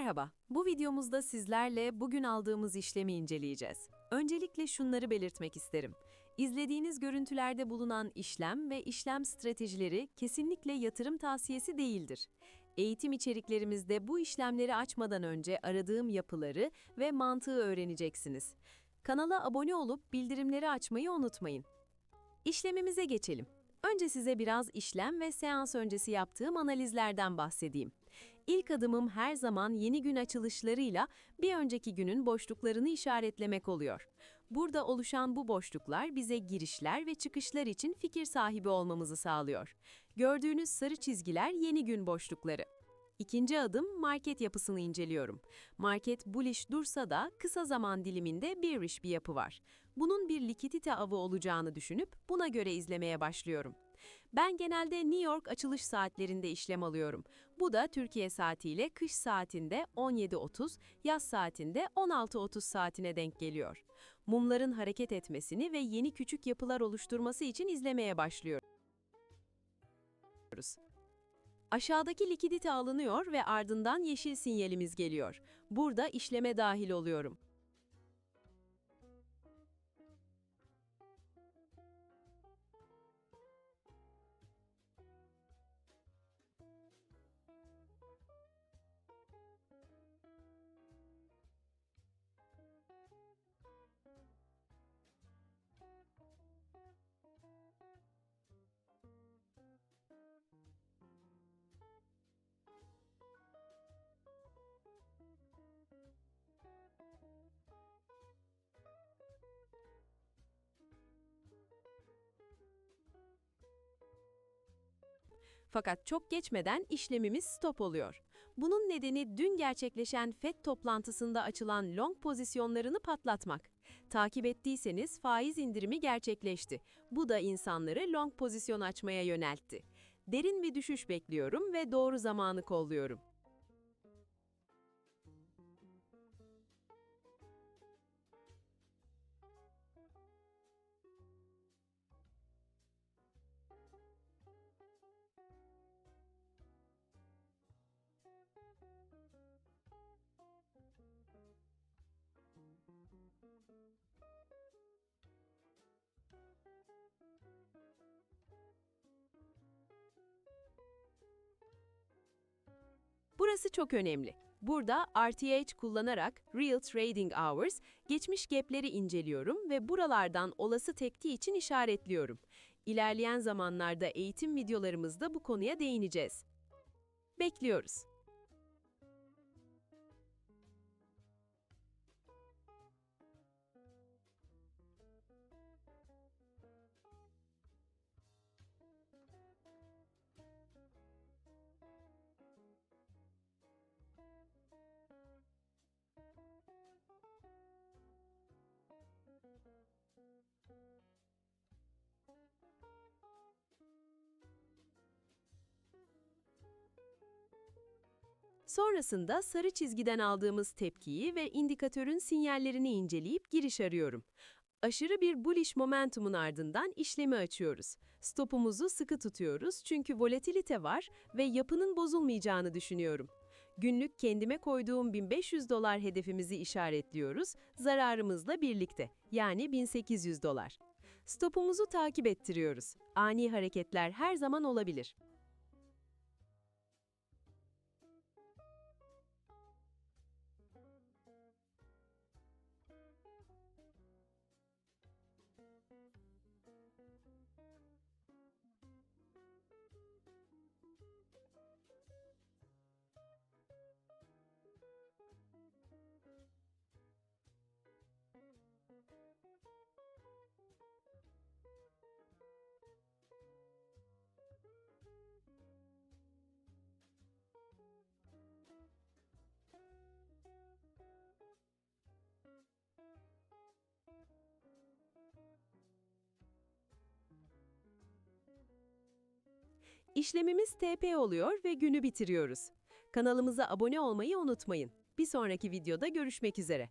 Merhaba, bu videomuzda sizlerle bugün aldığımız işlemi inceleyeceğiz. Öncelikle şunları belirtmek isterim. İzlediğiniz görüntülerde bulunan işlem ve işlem stratejileri kesinlikle yatırım tavsiyesi değildir. Eğitim içeriklerimizde bu işlemleri açmadan önce aradığım yapıları ve mantığı öğreneceksiniz. Kanala abone olup bildirimleri açmayı unutmayın. İşlemimize geçelim. Önce size biraz işlem ve seans öncesi yaptığım analizlerden bahsedeyim. İlk adımım her zaman yeni gün açılışlarıyla bir önceki günün boşluklarını işaretlemek oluyor. Burada oluşan bu boşluklar bize girişler ve çıkışlar için fikir sahibi olmamızı sağlıyor. Gördüğünüz sarı çizgiler yeni gün boşlukları. İkinci adım market yapısını inceliyorum. Market bullish dursa da kısa zaman diliminde bearish bir yapı var. Bunun bir likidite avı olacağını düşünüp buna göre izlemeye başlıyorum. Ben genelde New York açılış saatlerinde işlem alıyorum. Bu da Türkiye saatiyle kış saatinde 17.30, yaz saatinde 16.30 saatine denk geliyor. Mumların hareket etmesini ve yeni küçük yapılar oluşturması için izlemeye başlıyoruz. Aşağıdaki likidite alınıyor ve ardından yeşil sinyalimiz geliyor. Burada işleme dahil oluyorum. Fakat çok geçmeden işlemimiz stop oluyor. Bunun nedeni dün gerçekleşen FED toplantısında açılan long pozisyonlarını patlatmak. Takip ettiyseniz faiz indirimi gerçekleşti. Bu da insanları long pozisyon açmaya yöneltti. Derin bir düşüş bekliyorum ve doğru zamanı kolluyorum. Burası çok önemli. Burada RTH kullanarak Real Trading Hours, geçmiş gapleri inceliyorum ve buralardan olası tekti için işaretliyorum. İlerleyen zamanlarda eğitim videolarımızda bu konuya değineceğiz. Bekliyoruz. Sonrasında sarı çizgiden aldığımız tepkiyi ve indikatörün sinyallerini inceleyip giriş arıyorum. Aşırı bir bullish momentumun ardından işlemi açıyoruz. Stopumuzu sıkı tutuyoruz çünkü volatilite var ve yapının bozulmayacağını düşünüyorum. Günlük kendime koyduğum 1500 dolar hedefimizi işaretliyoruz, zararımızla birlikte, yani 1800 dolar. Stopumuzu takip ettiriyoruz. Ani hareketler her zaman olabilir. İşlemimiz TP oluyor ve günü bitiriyoruz. Kanalımıza abone olmayı unutmayın. Bir sonraki videoda görüşmek üzere.